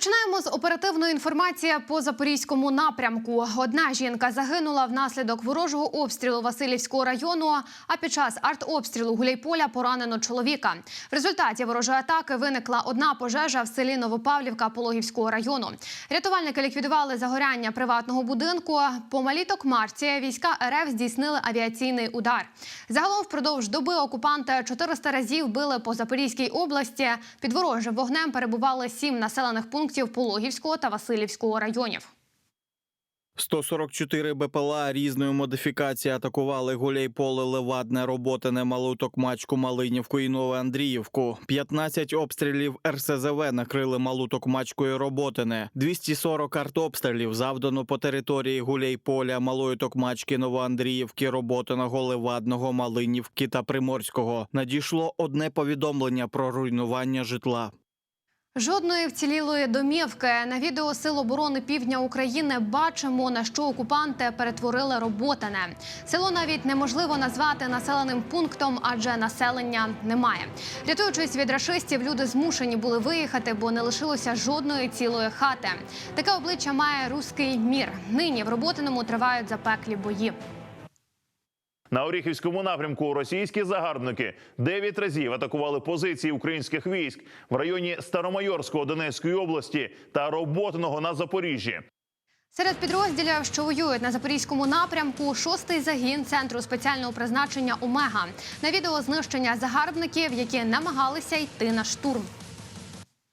Починаємо з оперативної інформації по запорізькому напрямку. Одна жінка загинула внаслідок ворожого обстрілу Васильівського району. А під час артобстрілу Гуляйполя поранено чоловіка. В результаті ворожої атаки виникла одна пожежа в селі Новопавлівка Пологівського району. Рятувальники ліквідували загоряння приватного будинку. По малій Токмарці війська РФ здійснили авіаційний удар. Загалом впродовж доби окупанти 400 разів били по Запорізькій області. Під ворожим вогнем перебували сім населених пунктів Пологівського та Васильівського районів. 144 БПЛА різної модифікації атакували Гуляйполе, Левадне, Роботине, Малу Токмачку, Малинівку і Новоандріївку. 15 обстрілів РСЗВ накрили Малу Токмачку і Роботине. 240 артобстрілів завдано по території Гуляйполя, Малої Токмачки, Новоандріївки, Роботиного, Левадного, Малинівки та Приморського. Надійшло одне повідомлення про руйнування житла. Жодної вцілілої домівки на відео Сил оборони Півдня України бачимо на що окупанти перетворили роботане. Село навіть неможливо назвати населеним пунктом, адже населення немає. Рятуючись від рашистів, люди змушені були виїхати, бо не лишилося жодної цілої хати. Таке обличчя має руський мір. Нині в роботиному тривають запеклі бої. На Оріхівському напрямку російські загарбники дев'ять разів атакували позиції українських військ в районі Старомайорського Донецької області та Роботиного на Запоріжжі. Серед підрозділів, що воюють на запорізькому напрямку, шостий загін центру спеціального призначення Омега. На відео знищення загарбників, які намагалися йти на штурм.